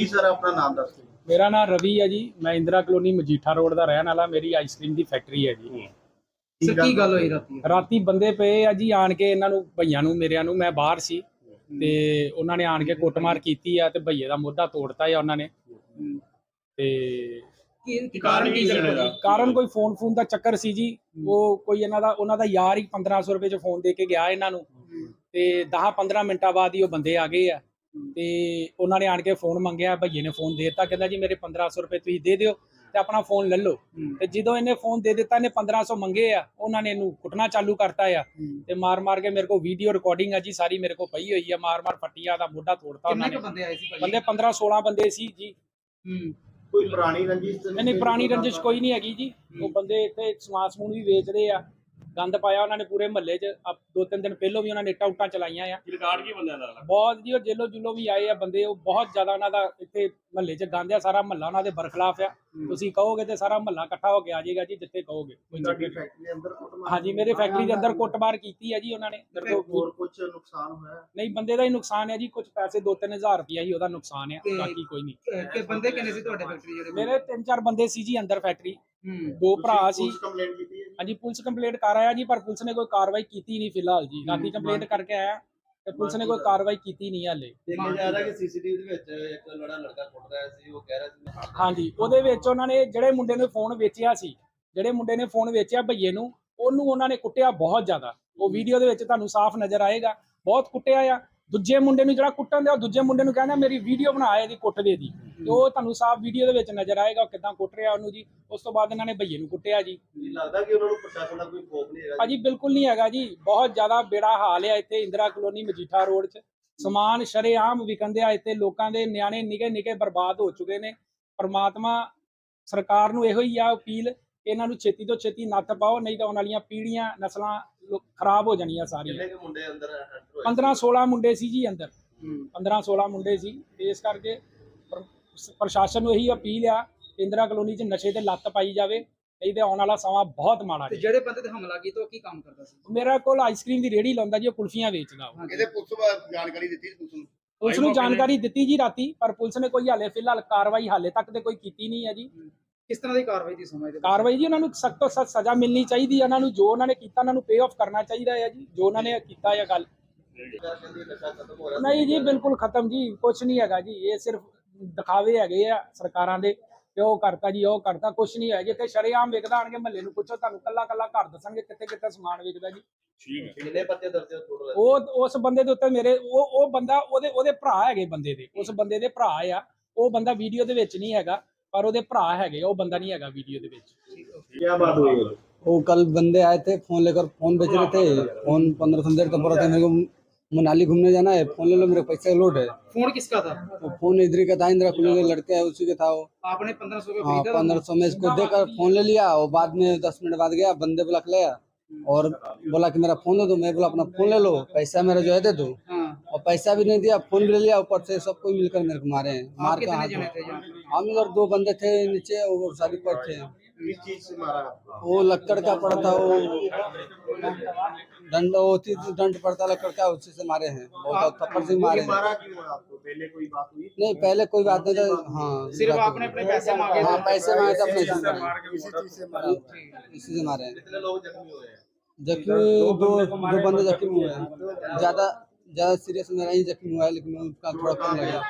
ਜੀ ਸਰ ਆਪਣਾ ਨਾਮ ਦੱਸ ਦਿਓ। ਮੇਰਾ ਨਾਮ ਰਵੀ ਹੈ ਜੀ ਮੈਂ ਇੰਦਰਾ ਕਲੋਨੀ ਮਜੀਠਾ ਰੋਡ ਦਾ ਰਹਿਣ ਵਾਲਾ ਮੇਰੀ ਆਈਸਕ੍ਰੀਮ ਦੀ ਫੈਕਟਰੀ ਹੈ ਜੀ। ਸਰ ਕੀ ਗੱਲ ਹੋਈ ਰਾਤੀ? ਰਾਤੀ ਬੰਦੇ ਪਏ ਆ ਜੀ ਆਣ ਕੇ ਇਹਨਾਂ ਨੂੰ ਭਈਆਂ ਨੂੰ ਮੇਰਿਆਂ ਨੂੰ ਮੈਂ ਬਾਹਰ ਸੀ। ਤੇ ਉਹਨਾਂ ਨੇ ਆਣ ਕੇ ਕੁੱਟਮਾਰ ਕੀਤੀ ਆ ਤੇ ਭਈਏ ਦਾ ਮੋਢਾ ਤੋੜਤਾ ਆ ਉਹਨਾਂ ਨੇ। ਤੇ ਕੀ ਕਾਰਨ ਕੀ ਚੱਲਦਾ ਕਾਰਨ ਕੋਈ ਫੋਨ ਫੋਨ ਦਾ ਚੱਕਰ ਸੀ ਜੀ। ਉਹ ਕੋਈ ਇਹਨਾਂ ਦਾ ਉਹਨਾਂ ਦਾ ਯਾਰ ਹੀ 1500 ਰੁਪਏ ਚ ਫੋਨ ਦੇ ਕੇ ਗਿਆ ਇਹਨਾਂ ਨੂੰ। ਤੇ 10-15 ਮਿੰਟਾਂ ਬਾਅਦ ਹੀ ਉਹ ਬੰਦੇ ਆ ਗਏ ਆ। ਤੇ ਉਹਨਾਂ ਨੇ ਆਣ ਕੇ ਫੋਨ ਮੰਗਿਆ ਭਈਏ ਨੇ ਫੋਨ ਦੇ ਦਿੱਤਾ ਕਹਿੰਦਾ ਜੀ ਮੇਰੇ 1500 ਰੁਪਏ ਤੁਸੀਂ ਦੇ ਦਿਓ ਤੇ ਆਪਣਾ ਫੋਨ ਲੈ ਲਓ। ਤੇ ਜਦੋਂ ਇਹਨੇ ਫੋਨ ਦੇ ਦਿੱਤਾ ਇਹਨੇ 1500 ਮੰਗੇ ਆ ਉਹਨਾਂ ਨੇ ਇਹਨੂੰ ਕੁੱਟਣਾ ਚਾਲੂ ਕਰਤਾ ਆ। ਤੇ ਮਾਰ ਮਾਰ ਕੇ ਮੇਰੇ ਕੋਲ ਵੀਡੀਓ ਰਿਕਾਰਡਿੰਗ ਆ ਜੀ ਸਾਰੀ ਮੇਰੇ ਕੋਲ ਪਈ ਹੋਈ ਆ ਮਾਰ ਮਾਰ ਫੱਟੀਆਂ ਦਾ ਮੋਢਾ ਤੋੜਤਾ ਉਹਨਾਂ ਕਿੰਨੇ ਨੇ। ਕੁ ਬੰਦੇ ਆਏ ਸੀ ਬੰਦੇ 15 16 ਬੰਦੇ ਸੀ ਜੀ। ਕੋਈ ਪੁਰਾਣੀ ਰੰਜਿਸ਼ ਨਹੀਂ ਪੁਰਾਣੀ ਰੰਜਿਸ਼ ਕੋਈ ਨਹੀਂ ਹੈਗੀ ਜੀ। ਉਹ ਬੰਦੇ ਇੱਥੇ ਸਮਾਨ ਸਮੂਨ ਵੀ ਵੇਚਦੇ ਆ। ਗੰਦ ਪਾਇਆ ਉਹਨਾਂ ਨੇ ਪੂਰੇ ਮਹੱਲੇ 'ਚ। ਅਬ ਦੋ ਤਿੰਨ ਦਿਨ ਪਹਿਲਾਂ ਵੀ ਉਹਨਾਂ ਨੇ ਇੱਟਾਂ ਉੱਟਾਂ ਚਲਾਈਆਂ ਆ। ਰਿਕਾਰਡ ਕੀ ਬੰਦਿਆਂ ਦਾ ਬਹੁਤ ਜੀ ਉਹ ਜੇਲੋ ਜੁਲੋ ਵੀ ਆਏ ਆ ਬੰਦੇ ਉਹ ਬਹੁਤ ਜ਼ਿਆਦਾ ਉਹਨਾਂ ਦਾ ਇੱਥੇ ਮਹੱਲੇ 'ਚ ਗੰਦ ਆ ਸਾਰਾ ਮਹੱਲਾ ਉਹਨਾਂ ਦੇ ਬਰਖਲਾਫ ਆ। ਤੁਸੀਂ ਕਹੋਗੇ ਤੇ ਸਾਰਾ ਮਹੱਲਾ ਇਕੱਠਾ ਹੋ ਕੇ ਆ ਜਾਏਗਾ ਜੀ ਜਿੱਥੇ ਕਹੋਗੇ। ਕੋਈ ਚੱਕਰ ਨਹੀਂ। ਫੈਕਟਰੀ ਦੇ ਅੰਦਰ ਕੁੱਟਮਾਰ ਹਾਂਜੀ ਮੇਰੇ ਫੈਕਟਰੀ ਦੇ ਅੰਦਰ ਕੁੱਟਮਾਰ ਕੀਤੀ ਹੈ ਜੀ ਉਹਨਾਂ ਨੇ। ਮੇਰੇ ਕੋਲ ਹੋਰ ਕੁਝ ਨੁਕਸਾਨ ਹੋਇਆ? ਨਹੀਂ ਬੰਦੇ ਦਾ ਹੀ ਨੁਕਸਾਨ ਹੈ ਜੀ ਕੁਝ ਪੈਸੇ 2-3000 ਰੁਪਇਆ ਹੀ ਉਹਦਾ ਨੁਕਸਾਨ ਹੈ ਤੇ- ਬਾਕੀ ਕੋਈ ਨਹੀਂ। ਕਿ ਬੰਦੇ ਕਿੰਨੇ ਸੀ ਤੁਹਾਡੇ ਫੈਕਟਰੀ ਜਿਹੜੇ ਮੇਰੇ ਤਿੰਨ ਚਾਰ ਬੰਦੇ ਸੀ ਜੀ ਅੰਦਰ ਫੈਕਟਰੀ ਹੂੰ। ਦੋ ਭਰਾ ਸੀ। ਕੰਪਲੇਂਟ ਕੀਤੀ ਹਾਂਜੀ ਪੁਲਿਸ ਕੰਪਲੇਂਟ ਕਰ ਆਇਆ ਜੀ ਪਰ ਪੁਲਿਸ ਨੇ ਕੋਈ ਕਾਰਵਾਈ ਕੀਤੀ ਨਹੀਂ ਫਿਲਹਾਲ ਜੀ। ਰਾਤੀ ਕੰਪਲੇਂਟ ਕਰਕੇ ਆਇਆ ਤੇ ਪੁਲਿਸ ਨੇ ਕੋਈ ਕਾਰਵਾਈ ਕੀਤੀ ਨਹੀਂ ਹਾਲੇ। ਦੇਖਿਆ ਜਾ ਰਿਹਾ ਕਿ ਸੀਸੀਟੀਵੀ ਦੇ ਵਿੱਚ ਇੱਕ ਲੜਾ ਲੜਕਾ ਕੁੱਟ ਰਿਹਾ ਸੀ ਉਹ ਕਹਿ ਰਿਹਾ ਸੀ ਹਾਂਜੀ ਉਹਦੇ ਵਿੱਚ ਉਹਨਾਂ ਨੇ ਜਿਹੜੇ ਮੁੰਡੇ ਨੇ ਫੋਨ ਵੇਚਿਆ ਸੀ ਜਿਹੜੇ ਮੁੰਡੇ ਨੇ ਫੋਨ ਵੇਚਿਆ ਭਈਏ ਨੂੰ ਉਹਨੂੰ ਉਹਨਾਂ ਨੇ ਕੁੱਟਿਆ ਬਹੁਤ ਜ਼ਿਆਦਾ। ਉਹ ਵੀਡੀਓ ਦੇ ਵਿੱਚ ਤੁਹਾਨੂੰ ਸਾਫ਼ ਨਜ਼ਰ ਆਏਗਾ ਬਹੁਤ ਕੁੱਟਿਆ ਆ। ਦੂਜੇ ਮੁੰਡੇ ਨੂੰ ਜਿਹੜਾ ਕੁੱਟਣ ਦਿਆ ਉਹ ਦੂਜੇ ਮੁੰਡੇ ਨੂੰ ਕਹਿੰਦਾ ਮੇਰੀ ਵੀਡੀਓ ਬਣਾ ਇਹਦੀ ਕੁੱਟ ਦੇ ਦੀ। ਤੇ ਉਹ ਤੁਹਾਨੂੰ ਸਾਫ਼ ਵੀਡੀਓ ਦੇ ਵਿੱਚ ਨਜ਼ਰ ਆਏਗਾ ਕਿਦਾਂ ਕੁੱਟ ਰਿਹਾ ਉਹਨੂੰ ਜੀ। ਉਸ ਤੋਂ ਬਾਅਦ ਇਹਨਾਂ ਨੇ ਭਈਏ ਨੂੰ ਕੁੱਟਿਆ ਜੀ। ਲੱਗਦਾ ਕਿ ਉਹਨਾਂ ਨੂੰ ਪ੍ਰਸ਼ਾਸਨ ਦਾ ਕੋਈ ਖੋਫ ਨਹੀਂ ਹੈਗਾ ਭਾਜੀ ਬਿਲਕੁਲ ਨਹੀਂ ਹੈਗਾ ਜੀ। ਬਹੁਤ ਜ਼ਿਆਦਾ ਬੇੜਾ ਹਾਲ ਹੈ ਇੱਥੇ ਇੰਦਰਾ ਕਲੋਨੀ ਮਜੀਠਾ ਰੋਡ 'ਚ। ਸਮਾਨ ਸ਼ਰੇਆਮ ਵਿਕੰਦੇ ਆ ਇੱਥੇ। ਲੋਕਾਂ ਦੇ ਨਿਆਣੇ ਨਿਕੇ ਨਿਕੇ ਬਰਬਾਦ ਹੋ ਚੁੱਕੇ ਨੇ। ਪਰਮਾਤਮਾ ਸਰਕਾਰ ਨੂੰ ਇਹੋ ਹੀ ਆ ਅਪੀਲ ਇਹਨਾਂ ਨੂੰ ਛੇਤੀ ਤੋਂ ਛੇਤੀ ਨੱਥ ਪਾਓ ਨਹੀਂ ਤਾਂ ਆਉਣ ਵਾਲੀਆਂ ਪੀੜ੍ਹੀਆਂ ਨਸਲਾਂ ਖਰਾਬ ਹੋ ਜਾਣੀਆਂ ਸਾਰੀਆਂ। ਕਿੰਨੇ ਕੁ ਮੁੰਡੇ ਅੰਦਰ enter ਹੋਏ 15 16 ਮੁੰਡੇ ਸੀ ਜੀ ਅੰਦਰ। 15 16 ਮੁੰਡੇ ਸੀ। ਤੇ ਇਸ ਕਰਕੇ ਪ੍ਰ- ਪ੍ਰਸ਼ਾਸਨ ਨੂੰ ਇਹੀ ਅਪੀਲ ਆ ਕਿ ਇੰਦਰਾ ਕਲੋਨੀ 'ਚ ਨਸ਼ੇ ਤੇ ਲੱਤ ਪਾਈ ਜਾਵੇ। ਨਹੀਂ ਤੇ ਆਉਣ ਵਾਲਾ ਸਮਾਂ ਬਹੁਤ ਮਾੜਾ ਤੇ ਜੀ। ਜਿਹੜੇ ਬੰਦੇ ਤੇ ਹਮਲਾ ਕੀਤਾ ਉਹ ਕੀ ਕੰਮ ਕਰਦਾ ਸੀ? ਮੇਰਾ ਕੋਲ ਆਈਸਕ੍ਰੀਮ ਦੀ ਰੇੜੀ ਲਾਉਂਦਾ ਜੀ ਉਹ ਕੁਲਫੀਆਂ ਵੇਚਦਾ ਉਹ। ਇਹਦੇ ਪੁਲਿਸ ਨੂੰ ਜਾਣਕਾਰੀ ਦਿੱਤੀ ਪੁਲਿਸ ਨੂੰ? ਪੁਲਿਸ ਨੂੰ ਜਾਣਕਾਰੀ ਦਿੱਤੀ ਜੀ ਰਾਤੀ ਪਰ ਪੁਲਿਸ ਨੇ ਕੋਈ ਹਾਲੇ ਫਿਲਹਾਲ ਕਾਰਵਾਈ ਹਾਲੇ ਤੱਕ ਤੇ ਕੋਈ ਕੀਤੀ ਨਹੀਂ ਹੈ ਜੀ। ਕਿਸ ਤਰ੍ਹਾਂ ਦੀ ਕਾਰਵਾਈ ਦੀ ਸਮਝਦੇ ਹੋ? ਕਾਰਵਾਈ ਜੀ ਉਹਨਾਂ ਨੂੰ ਸਖਤ ਤੋਂ ਸਖਤ ਸਜ਼ਾ ਮਿਲਣੀ ਚਾਹੀਦੀ ਹੈ ਉਹਨਾਂ ਨੂੰ ਜੋ ਉਹਨਾਂ ਨੇ ਕੀਤਾ ਉਹਨਾਂ ਨੂੰ ਪੇ ਆਫ ਕਰਨਾ ਚਾਹੀਦਾ ਹੈ ਜੀ ਜੋ ਉਹਨਾਂ ਨੇ ਕੀਤਾ ਹੈ ਗੱਲ। ਨਹੀਂ ਜੀ ਬਿਲਕੁਲ ਖਤਮ ਜੀ ਕੁਝ ਨਹੀਂ ਹੈਗਾ ਜੀ ਇਹ ਸਿਰਫ ਦਿਖਾਵੇ ਹੈਗੇ ਆ ਸਰਕਾਰਾਂ ਦੇ ਕਿ ਉਹ ਕਰਤਾ ਜੀ ਉਹ ਕਰਤਾ ਕੁਝ ਨਹੀਂ ਹੈ ਜੇ ਤੇ ਸ਼ਰੇਆਮ ਵਿਕਦਾ ਆਣਗੇ ਮਹੱਲੇ ਨੂੰ ਪੁੱਛੋ ਤੁਹਾਨੂੰ ਕੱਲਾ ਕੱਲਾ ਘਰ ਦੱਸਣਗੇ ਕਿੱਥੇ ਕਿੱਥੇ ਸਮਾਨ ਵਿਕਦਾ ਜੀ। ਠੀਕ ਹੈ। ਕਿੰਨੇ ਪੱਤੇ ਦਰਜੇ ਟੋਟਲ ਉਹ ਉਸ ਬੰਦੇ ਦੇ ਉੱਤੇ ਮੇਰੇ ਉਹ ਉਹ ਬੰਦਾ ਉਹਦੇ ਉਹਦੇ ਭਰਾ ਹੈਗੇ ਬੰਦੇ ਦੇ ਉਸ ਬੰਦੇ ਦੇ ਭਰਾ ਆ ਉਹ ਬੰਦਾ ਵੀਡੀਓ ਦੇ ਵਿੱਚ ਨਹੀਂ ਹੈਗਾ। ਪਰ ਉਹਦੇ ਭਰਾ ਹੈਗੇ ਉਹ ਬੰਦਾ ਨਹੀਂ ਹੈਗਾ ਵੀਡੀਓ ਦੇ ਵਿੱਚ ਕੀ ਬਾਤ ਹੋਈ ਹੈ वो कल बंदे आए थे फोन लेकर फोन बेच रहे थे फोन पंद्रह सौ देर तक बोल रहे थे मेरे को मनाली घूमने जाना है फोन ले लो मेरे पैसे लोड है फोन किसका था तो फोन इधर ही का था इंदिरा कुली के लड़के है उसी के था वो आपने पंद्रह सौ का हाँ खरीदा था पंद्रह सौ में इसको देकर फोन ले लिया और बाद में दस मिनट बाद गया बंदे बुला के लाया और बोला कि मेरा फोन दे दो मैं बोला अपना फोन ले लो पैसा मेरा जो है दे दो हाँ और पैसा भी नहीं दिया फ़ोन भी ले लिया ऊपर से सबको मिलकर मेरे को मारे हैं मार के हाथ जने हम इधर दो बंदे थे नीचे और सारी पर थे। किस चीज़ से मारा? आपको? वो लक्कड़ का पड़ा था वो दंड वो थी दंड पड़ता लक्कड़ का उसी से मारे हैं। बहुत थप्पड़ से मारे हैं। है पहले कोई बात हुई? नहीं पहले कोई बात नहीं था। हाँ सिर्फ़ आपने अपने पैसे मांगे हाँ पैसे मांगे थे अपने से मारे। किसी चीज़ से मारा? इसी से मारे हैं। जख्मी हैं? जख्मी दो दो बंदे जख्मी हुए हैं। ज़्यादा ज्यादा सीरियस मेरा ही जख्मी हुआ है लेकिन उसका थोड़ा कम लगा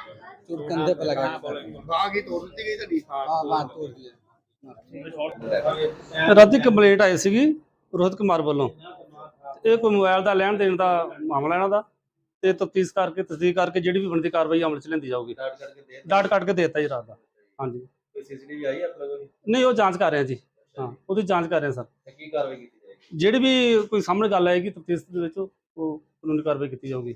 चोट कंधे पे लगा ਬਾਗ ਹੀ ਤੋੜ ਦਿੱਤੀ ਗਈ ਤੁਹਾਡੀ हाँ बात तोड़ दिया ਰਾਤੀ ਕੰਪਲੇਂਟ ਆਈ ਸੀਗੀ ਰੋਹਿਤ ਕੁਮਾਰ ਵੱਲੋਂ ਇਹ ਕੋਈ ਮੋਬਾਈਲ ਦਾ ਲੈਣ ਦੇਣ ਦਾ ਮਾਮਲਾ ਇਹਨਾਂ ਦਾ ਤੇ ਤਫਤੀਸ਼ ਕਰਕੇ ਤਸਦੀਕ ਕਰਕੇ ਜਿਹੜੀ ਵੀ ਬਣਦੀ ਕਾਰਵਾਈ ਅਮਲ ਚ ਲੈਂਦੀ ਜਾਊਗੀ ਸਟਾਰਟ ਕਰਕੇ ਦੇ ਡਾਟ ਕੱਟ ਕੇ ਦੇਤਾ ਜੀ ਰਾਤ ਦਾ ਹਾਂਜੀ ਕੋਈ ਸੀਸੀਟੀਵੀ ਆਈ ਹੈ ਆਪਣੇ ਕੋਲ ਨਹੀਂ ਉਹ ਜਾਂਚ ਕਰ ਰਹੇ ਆ ਜੀ ਹਾਂ ਉਹਦੀ ਜਾਂਚ ਕਰ ਰਹੇ ਆ ਸਰ ਤੇ ਕੀ ਕਾਰਵਾਈ ਕੀਤੀ ਜਾਏਗੀ ਜਿਹੜੀ ਵੀ ਕੋਈ ਸਾਹਮਣੇ ਗੱਲ ਆਏਗੀ ਤਫਤੀਸ਼ ਦੇ ਵਿੱਚ ਉਹ ਕਾਨੂੰਨੀ ਕਾਰਵਾਈ ਕੀਤੀ ਜਾਊਗੀ।